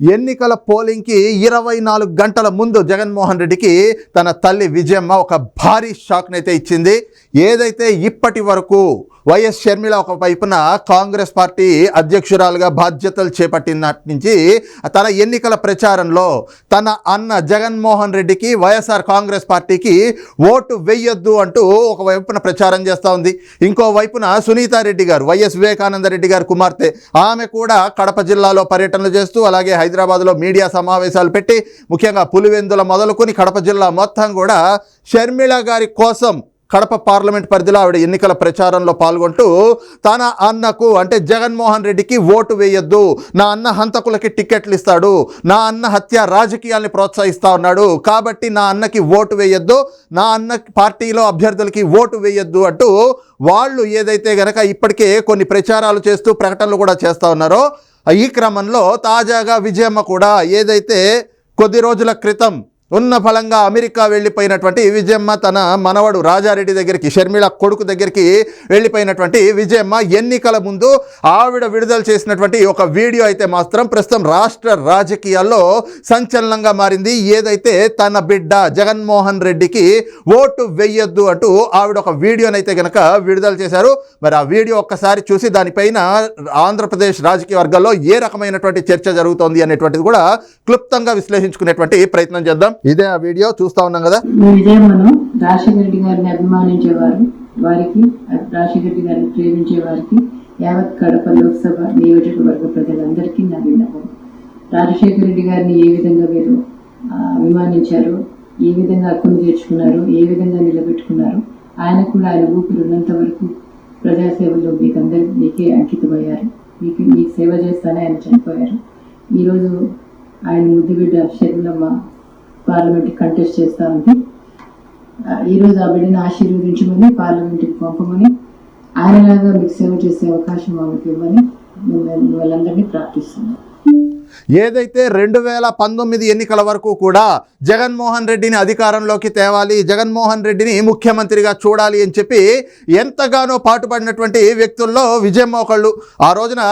ఎన్నికల పోలింగ్కి ఇరవై నాలుగు గంటల ముందు జగన్మోహన్ రెడ్డికి తన తల్లి విజయమ్మ ఒక భారీ షాక్నైతే ఇచ్చింది. ఏదైతే ఇప్పటి వరకు వైఎస్ షర్మిల ఒక వైపున కాంగ్రెస్ పార్టీ అధ్యక్షురాలుగా బాధ్యతలు చేపట్టినటి నుంచి తన ఎన్నికల ప్రచారంలో తన అన్న జగన్మోహన్ రెడ్డికి వైఎస్ఆర్ కాంగ్రెస్ పార్టీకి ఓటు వెయ్యొద్దు అంటూ ఒక వైపున ప్రచారం చేస్తూ ఉంది. ఇంకో వైపున సునీతారెడ్డి గారు వైఎస్ వివేకానంద రెడ్డి గారు కుమార్తె. ఆమె కూడా కడప జిల్లాలో పర్యటనలు చేస్తూ అలాగే హైదరాబాద్లో మీడియా సమావేశాలు పెట్టి ముఖ్యంగా పులివెందుల మొదలుకొని కడప జిల్లా మొత్తం కూడా షర్మిళ గారి కోసం కడప పార్లమెంట్ పరిధిలో ఆవిడ ఎన్నికల ప్రచారంలో పాల్గొంటూ తన అన్నకు అంటే జగన్మోహన్ రెడ్డికి ఓటు వేయొద్దు నా అన్న హంతకులకి టిక్కెట్లు ఇస్తాడు నా అన్న హత్య రాజకీయాల్ని ప్రోత్సహిస్తా ఉన్నాడు కాబట్టి నా అన్నకి ఓటు వేయొద్దు నా అన్న పార్టీలో అభ్యర్థులకి ఓటు వేయొద్దు అంటూ వాళ్ళు ఏదైతే గనక ఇప్పటికే కొన్ని ప్రచారాలు చేస్తూ ప్రకటనలు కూడా చేస్తూ ఉన్నారో ఈ క్రమంలో తాజాగా విజయమ్మ కూడా ఏదైతే కొద్ది రోజుల క్రితం ఉన్న ఫలంగా అమెరికా వెళ్ళిపోయినటువంటి విజయమ్మ తన మనవడు రాజారెడ్డి దగ్గరికి షర్మిళ కొడుకు దగ్గరికి వెళ్ళిపోయినటువంటి విజయమ్మ ఎన్నికల ముందు ఆవిడ విడుదల చేసినటువంటి ఒక వీడియో అయితే మాత్రం ప్రస్తుతం రాష్ట్ర రాజకీయాల్లో సంచలనంగా మారింది. ఏదైతే తన బిడ్డ జగన్మోహన్ రెడ్డికి ఓటు వెయ్యొద్దు అంటూ ఆవిడ ఒక వీడియోనైతే కనుక విడుదల చేశారు. మరి ఆ వీడియో ఒక్కసారి చూసి దానిపైన ఆంధ్రప్రదేశ్ రాజకీయ వర్గాల్లో ఏ రకమైనటువంటి చర్చ జరుగుతోంది అనేటువంటిది కూడా క్లుప్తంగా విశ్లేషించుకునేటువంటి ప్రయత్నం చేద్దాం. ఇదే ఆ వీడియో చూస్తా ఉన్నాం కదా. ఈ విజయమ్మను రాజశేఖర రెడ్డి గారిని అభిమానించేవారు. వారికి రాజశేఖర రెడ్డి గారిని ప్రేమించే వారికి యావత్ కడప లోక్సభ నియోజకవర్గ ప్రజలందరికీ నా విన్నపం. రాజశేఖర రెడ్డి గారిని ఏ విధంగా మీరు అభిమానించారు ఏ విధంగా అక్కును తీర్చుకున్నారు ఏ విధంగా నిలబెట్టుకున్నారు ఆయన కూడా ఆయన ఊపిరి ఉన్నంత వరకు ప్రజాసేవలో మీకు అందరి మీకే అంకితమయ్యారు. మీకు మీకు సేవ చేస్తానే ఆయన చనిపోయారు. ఈరోజు ఆయన ముద్దుబిడ్డ షర్మిలమ్మ పార్లమెంట్ కంటెస్ట్ చేస్తా ఉంది ఆ, ఈరోజు ఆ బిడ్డను ఆశీర్వదించమని పార్లమెంట్కి పంపమని ఆయనలాగా మీకు సేవ చేసే అవకాశం ఆమెకు ఇవ్వమని మిమ్మల్ని వాళ్ళందరినీ ప్రార్థిస్తున్నాను ఏదైతే రెండు వేల పంతొమ్మిది ఎన్నికల వరకు కూడా జగన్మోహన్ రెడ్డిని అధికారంలోకి తేవాలి జగన్మోహన్ రెడ్డిని ముఖ్యమంత్రిగా చూడాలి అని చెప్పి ఎంతగానో పాటుపడినటువంటి వ్యక్తుల్లో విజయమ్మ ఒకళ్ళు. ఆ రోజున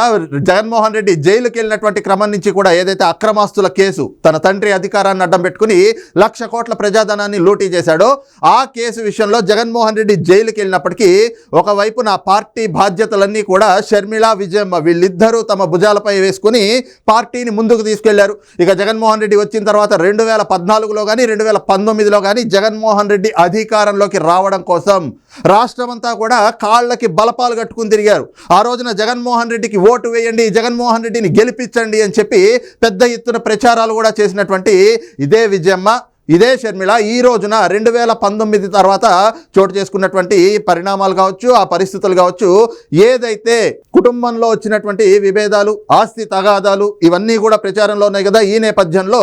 జగన్మోహన్ రెడ్డి జైలుకి వెళ్ళినటువంటి క్రమం నుంచి కూడా ఏదైతే అక్రమాస్తుల కేసు తన తండ్రి అధికారాన్ని అడ్డం పెట్టుకుని లక్ష కోట్ల ప్రజాధనాన్ని లూటీ చేశాడో ఆ కేసు విషయంలో జగన్మోహన్ రెడ్డి జైలుకి వెళ్ళినప్పటికీ ఒకవైపు నా పార్టీ బాధ్యతలన్నీ కూడా షర్మిళ విజయమ్మ వీళ్ళిద్దరూ తమ భుజాలపై వేసుకుని పార్టీ పార్టీని ముందుకు తీసుకెళ్ళారు. ఇక జగన్మోహన్ రెడ్డి వచ్చిన తర్వాత రెండు వేల పద్నాలుగులో కానీ రెండు వేల పంతొమ్మిదిలో కానీ జగన్మోహన్ రెడ్డి అధికారంలోకి రావడం కోసం రాష్ట్రమంతా కూడా కాళ్ళకి బలపాలు కట్టుకుని తిరిగారు. ఆ రోజున జగన్మోహన్ రెడ్డికి ఓటు వేయండి జగన్మోహన్ రెడ్డిని గెలిపించండి అని చెప్పి పెద్ద ఎత్తున ప్రచారాలు కూడా చేసినటువంటి ఇదే విజయమ్మ ఇదే షర్మిల ఈ రోజున రెండు వేల పంతొమ్మిది తర్వాత చోటు చేసుకున్నటువంటి పరిణామాలు కావచ్చు ఆ పరిస్థితులు కావచ్చు ఏదైతే కుటుంబంలో వచ్చినటువంటి విభేదాలు ఆస్తి తగాదాలు ఇవన్నీ కూడా ప్రచారంలో ఉన్నాయి కదా. ఈ నేపథ్యంలో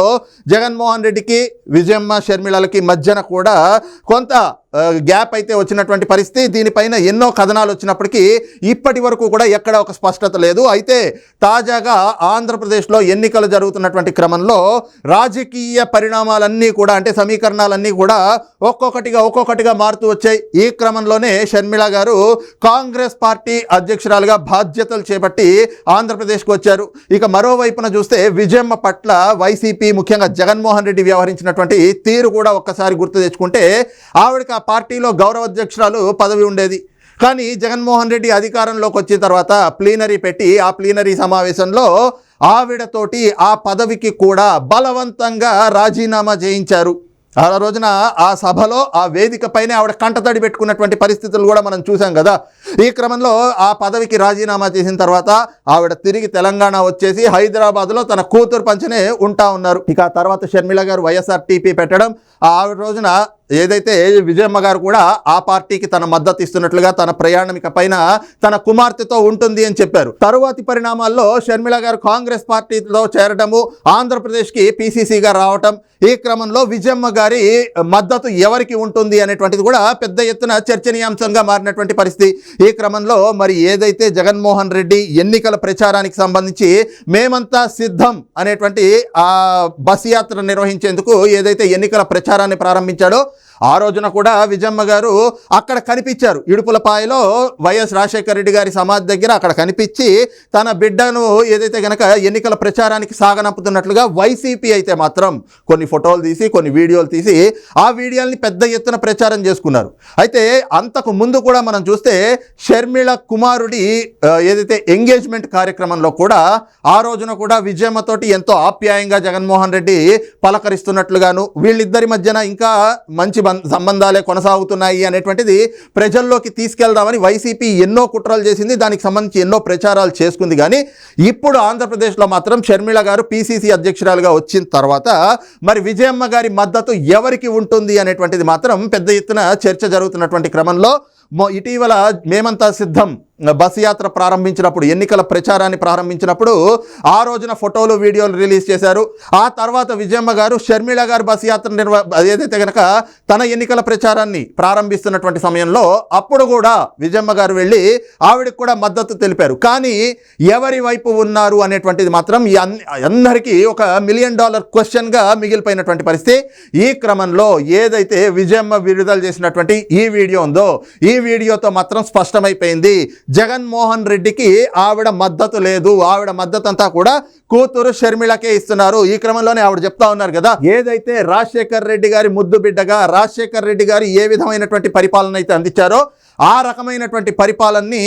జగన్మోహన్ రెడ్డికి విజయమ్మ షర్మిళలకి మధ్యన కూడా కొంత గ్యాప్ అయితే వచ్చినటువంటి పరిస్థితి. దీనిపైన ఎన్నో కథనాలు వచ్చినప్పటికీ ఇప్పటి వరకు కూడా ఎక్కడ ఒక స్పష్టత లేదు. అయితే తాజాగా ఆంధ్రప్రదేశ్లో ఎన్నికలు జరుగుతున్నటువంటి క్రమంలో రాజకీయ పరిణామాలన్నీ కూడా అంటే సమీకరణాలన్నీ కూడా ఒక్కొక్కటిగా ఒక్కొక్కటిగా మారుతూ వచ్చాయి. ఈ క్రమంలోనే షర్మిళ గారు కాంగ్రెస్ పార్టీ అధ్యక్షురాలుగా బాధ్యతలు చేపట్టి ఆంధ్రప్రదేశ్కు వచ్చారు. ఇక మరోవైపున చూస్తే విజయమ్మ పట్ల వైసీపీ ముఖ్యంగా జగన్మోహన్ రెడ్డి వ్యవహరించినటువంటి తీరు కూడా ఒక్కసారి గుర్తు తెచ్చుకుంటే ఆవిడకి ఆ పార్టీలో గౌరవ అధ్యక్షురాలు పదవి ఉండేది. కానీ జగన్మోహన్ రెడ్డి అధికారంలోకి వచ్చిన తర్వాత ప్లీనరీ పెట్టి ఆ ప్లీనరీ సమావేశంలో ఆవిడతోటి ఆ పదవికి కూడా బలవంతంగా రాజీనామా చేయించారు. ఆ రోజున ఆ సభలో ఆ వేదిక పైనే ఆవిడ కంటతడి పెట్టుకున్నటువంటి పరిస్థితులు కూడా మనం చూసాం కదా. ఈ క్రమంలో ఆ పదవికి రాజీనామా చేసిన తర్వాత ఆవిడ తిరిగి తెలంగాణ వచ్చేసి హైదరాబాద్లో తన కూతురు పంచనే ఉంటా ఉన్నారు. ఇక తర్వాత షర్మిల గారు వైఎస్ఆర్ టీపీ పెట్టడం ఆ ఆవిడ రోజున ఏదైతే విజయమ్మ గారు కూడా ఆ పార్టీకి తన మద్దతు ఇస్తున్నట్లుగా తన ప్రయాణమిక పైన తన కుమార్తెతో ఉంటుంది అని చెప్పారు. తరువాతి పరిణామాల్లో షర్మిల గారు కాంగ్రెస్ పార్టీతో చేరటము ఆంధ్రప్రదేశ్కి పీసీసీగా రావటం ఈ క్రమంలో విజయమ్మ గారి మద్దతు ఎవరికి ఉంటుంది అనేటువంటిది కూడా పెద్ద ఎత్తున చర్చనీయాంశంగా మారినటువంటి పరిస్థితి. ఈ క్రమంలో మరి ఏదైతే జగన్మోహన్ రెడ్డి ఎన్నికల ప్రచారానికి సంబంధించి మేమంతా సిద్ధం అనేటువంటి ఆ బస్ యాత్ర నిర్వహించేందుకు ఏదైతే ఎన్నికల ప్రచారాన్ని ప్రారంభించాడో ఆ రోజున కూడా విజయమ్మ గారు అక్కడ కనిపించారు. ఇడుపులపాయలో వైఎస్ రాజశేఖర రెడ్డి గారి సమాధి దగ్గర అక్కడ కనిపించి తన బిడ్డను ఏదైతే గనక ఎన్నికల ప్రచారానికి సాగనంపుతున్నట్లుగా వైసీపీ అయితే మాత్రం కొన్ని ఫోటోలు తీసి కొన్ని వీడియోలు తీసి ఆ వీడియోల్ని పెద్ద ఎత్తున ప్రచారం చేసుకున్నారు. అయితే అంతకు ముందు కూడా మనం చూస్తే షర్మిళ కుమారుడి ఏదైతే ఎంగేజ్మెంట్ కార్యక్రమంలో కూడా ఆ రోజున కూడా విజయమ్మతోటి ఎంతో ఆప్యాయంగా జగన్మోహన్ రెడ్డి పలకరిస్తున్నట్లుగాను వీళ్ళిద్దరి మధ్యన ఇంకా మంచి సంబంధాలే కొనసాగుతున్నాయి అనేటువంటిది ప్రజల్లోకి తీసుకెళ్దామని వైసీపీ ఎన్నో కుట్రలు చేసింది దానికి సంబంధించి ఎన్నో ప్రచారాలు చేసుకుంది. కానీ ఇప్పుడు ఆంధ్రప్రదేశ్లో మాత్రం షర్మిళ గారు పీసీసీ అధ్యక్షురాలుగా వచ్చిన తర్వాత మరి విజయమ్మ గారి మద్దతు ఎవరికి ఉంటుంది అనేటువంటిది మాత్రం పెద్ద ఎత్తున చర్చ జరుగుతున్నటువంటి క్రమంలో ఇటీవల మేమంతా సిద్ధం. బస్ యాత్ర ప్రారంభించినప్పుడు ఎన్నికల ప్రచారాన్ని ప్రారంభించినప్పుడు ఆ రోజున ఫోటోలు వీడియోలు రిలీజ్ చేశారు. ఆ తర్వాత విజయమ్మ గారు షర్మిళ గారు బస్ యాత్ర నిర్వ ఏదైతే కనుక తన ఎన్నికల ప్రచారాన్ని ప్రారంభిస్తున్నటువంటి సమయంలో అప్పుడు కూడా విజయమ్మ గారు వెళ్ళి ఆవిడకి కూడా మద్దతు తెలిపారు. కానీ ఎవరి వైపు ఉన్నారు అనేటువంటిది మాత్రం అందరికీ ఒక మిలియన్ డాలర్ క్వశ్చన్గా మిగిలిపోయినటువంటి పరిస్థితి. ఈ క్రమంలో ఏదైతే విజయమ్మ విడుదల చేసినటువంటి ఈ వీడియో ఉందో ఈ వీడియోతో మాత్రం స్పష్టమైపోయింది. జగన్మోహన్ రెడ్డికి ఆవిడ మద్దతు లేదు. ఆవిడ మద్దతు అంతా కూడా కూతురు షర్మిళకే ఇస్తున్నారు. ఈ క్రమంలోనే ఆవిడ చెప్తా ఉన్నారు కదా ఏదైతే రాజశేఖర్ రెడ్డి గారి ముద్దు బిడ్డగా రాజశేఖర్ రెడ్డి గారు ఏ విధమైనటువంటి పరిపాలన అయితే అందించారో ఆ రకమైనటువంటి పరిపాలనని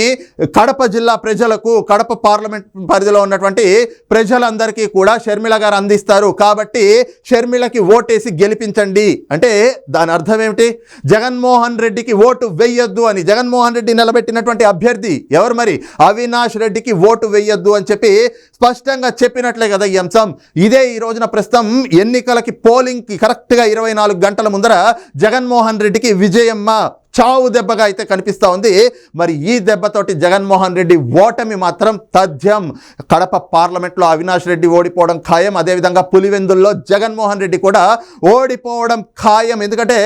కడప జిల్లా ప్రజలకు కడప పార్లమెంట్ పరిధిలో ఉన్నటువంటి ప్రజలందరికీ కూడా షర్మిల గారు అందిస్తారు. కాబట్టి షర్మిలకి ఓటేసి గెలిపించండి. అంటే దాని అర్థం ఏమిటి? జగన్మోహన్ రెడ్డికి ఓటు వెయ్యొద్దు అని జగన్మోహన్ రెడ్డి నిలబెట్టినటువంటి అభ్యర్థి ఎవరు మరి? అవినాష్ రెడ్డికి ఓటు వెయ్యొద్దు అని చెప్పి స్పష్టంగా చెప్పినట్లే కదా ఈ అంశం. ఇదే ఈ రోజున ప్రస్తుతం ఎన్నికలకి పోలింగ్కి కరెక్ట్గా ఇరవై నాలుగు గంటల ముందర జగన్మోహన్ రెడ్డికి విజయమ్మ చావు దెబ్బగా అయితే కనిపిస్తూ ఉంది. మరి ఈ దెబ్బతోటి జగన్మోహన్ రెడ్డి ఓటమి మాత్రం తథ్యం. కడప పార్లమెంట్లో అవినాష్ రెడ్డి ఓడిపోవడం ఖాయం. అదేవిధంగా పులివెందుల్లో జగన్మోహన్ రెడ్డి కూడా ఓడిపోవడం ఖాయం. ఎందుకంటే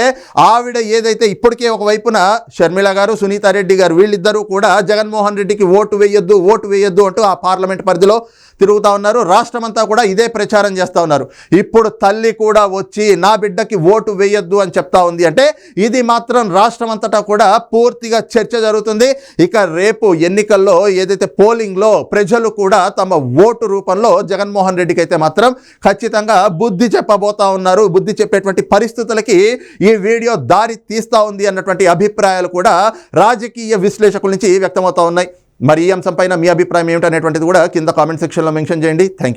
ఆవిడ ఏదైతే ఇప్పటికే ఒక వైపున షర్మిల గారు సునీతారెడ్డి గారు వీళ్ళిద్దరూ కూడా జగన్మోహన్ రెడ్డికి ఓటు వేయొద్దు ఓటు వేయొద్దు అంటూ ఆ పార్లమెంట్ పరిధిలో తిరుగుతూ ఉన్నారు. రాష్ట్రమంతా కూడా ఇదే ప్రచారం చేస్తూ ఉన్నారు. ఇప్పుడు తల్లి కూడా వచ్చి నా బిడ్డకి ఓటు వేయొద్దు అని చెప్తా ఉంది. అంటే ఇది మాత్రం రాష్ట్రం అంతటా కూడా పూర్తిగా చర్చ జరుగుతుంది. ఇక రేపు ఎన్నికల్లో ఏదైతే పోలింగ్లో ప్రజలు కూడా తమ ఓటు రూపంలో జగన్మోహన్ రెడ్డికి అయితే మాత్రం ఖచ్చితంగా బుద్ధి చెప్పబోతా ఉన్నారు. బుద్ధి చెప్పేటువంటి పరిస్థితులకి ఈ వీడియో దారి తీస్తా ఉంది అన్నటువంటి అభిప్రాయాలు కూడా రాజకీయ విశ్లేషకుల నుంచి వ్యక్తమవుతా ఉన్నాయి. మరి ఈ అంశంపైన మీ అభిప్రాయం ఏమిటనేటువంటిది కూడా కింద కామెంట్ సెక్షన్లో మెన్షన్ చేయండి. Thank you